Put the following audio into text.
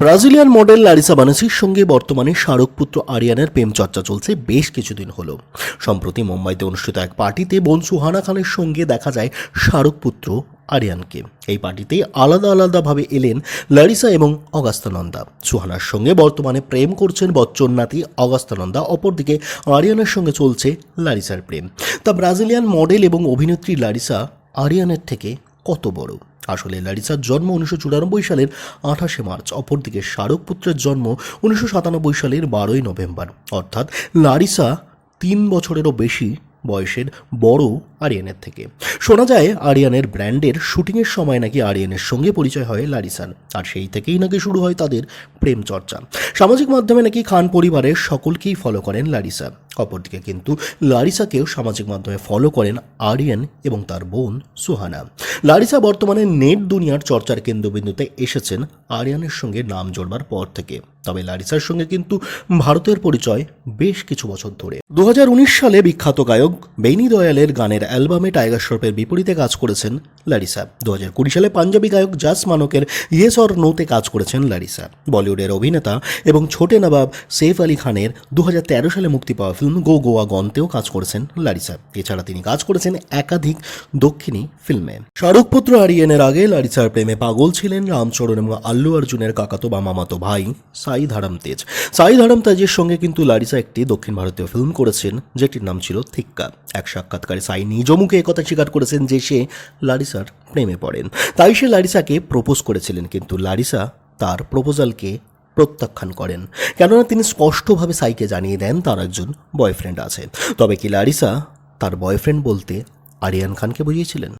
Brazilian model Larissa বানাসির সঙ্গে বর্তমানে শাহরুখ পুত্র আরিয়ানের প্রেম চর্চা চলছে বেশ কিছুদিন হলো। সম্প্রতি মুম্বাইতে অনুষ্ঠিত এক পার্টিতে বোন সুহানা খানের সঙ্গে দেখা যায় শাহরুখ পুত্র আরিয়ানকে। এই পার্টিতে আলাদা আলাদাভাবে এলেন লারিসা এবং অগাস্তানন্দা। সুহানার সঙ্গে বর্তমানে প্রেম করছেন বচ্চন নাতি অগাস্তানন্দা, অপরদিকে আরিয়ানের সঙ্গে চলছে লারিসার প্রেম। তা ব্রাজিলিয়ান মডেল এবং অভিনেত্রী লারিসা আরিয়ানের থেকে কত বড়? আসলে লারিসার জন্ম উনিশশো চুরানব্বই সালের আঠাশে মার্চ, অপরদিকে শাহরুখ পুত্রের জন্ম উনিশশো সাতানব্বই সালের বারোই নভেম্বর। অর্থাৎ লারিসা তিন বছরেরও বেশি বয়সের বড় আরিয়ানের থেকে। শোনা যায়, আরিয়ানের ব্র্যান্ডের শুটিংয়ের সময় নাকি আরিয়ানের সঙ্গে পরিচয় হয় লারিসার, আর সেই থেকেই নাকি শুরু হয় তাদের প্রেম চর্চা সামাজিক মাধ্যমে নাকি খান পরিবারের সকলকেই ফলো করেন লারিসা। অপরদিকে কিন্তু লারিসাকেও সামাজিক মাধ্যমে ফলো করেন আরিয়ান এবং তার বোন সুহানা। লারিসা বর্তমানে নেট দুনিয়ার চর্চার কেন্দ্রবিন্দুতে এসেছেন আরিয়ানের সঙ্গে নাম জোড়বার পর থেকে। তবে লারিসার সঙ্গে কিন্তু ভারতের পরিচয় বেশ কিছু বছর ধরে। দু হাজার উনিশ সালে বিখ্যাত গায়ক বেনি দয়ালের গানের অ্যালবামে টাইগার শ্রফের বিপরীতে কাজ করেছেন লারিসা দু হাজার কুড়ি সালে পাঞ্জাবি গায়ক জাস মানকের ইয়েস অর নোতে কাজ করেছেন লারিসা বলিউডের অভিনেতা এবং ছোটে নবাব সেফ আলী খানের দু হাজার তেরো সালে মুক্তি পাওয়া ফিল্ম গো গোয়া গন্তেও কাজ করেছেন লারিসা এছাড়া তিনি কাজ করেছেন একাধিক দক্ষিণী ফিল্মে। শাহরুখ পুত্র আরিয়ানের আগে লারিসার প্রেমে পাগল ছিলেন রামচরণ এবং আল্লু অর্জুনের কাকাতো বা মামাতো ভাই সাইদ হারাম তেজ। সাইদ হারাম তেজের সঙ্গে কিন্তু লারিসা একটি দক্ষিণ ভারতীয় ফিল্ম করেছেন, যেটির নাম ছিল থিক্কা এক সাক্ষাৎকারে সাই নিজ একথা স্বীকার করেছেন যে সে লারিসার প্রেমে পড়েন। তাই সে লারিসাকে প্রপোজ করেছিলেন, কিন্তু লারিসা তার প্রপোজালকে প্রত্যাখ্যান করেন। কেননা তিনি স্পষ্টভাবে সাইকে জানিয়ে দেন, তার একজন বয়ফ্রেন্ড আছে। তবে কি লারিসা তার বয়ফ্রেন্ড বলতে আরিয়ান খানকে বুঝিয়েছিলেন?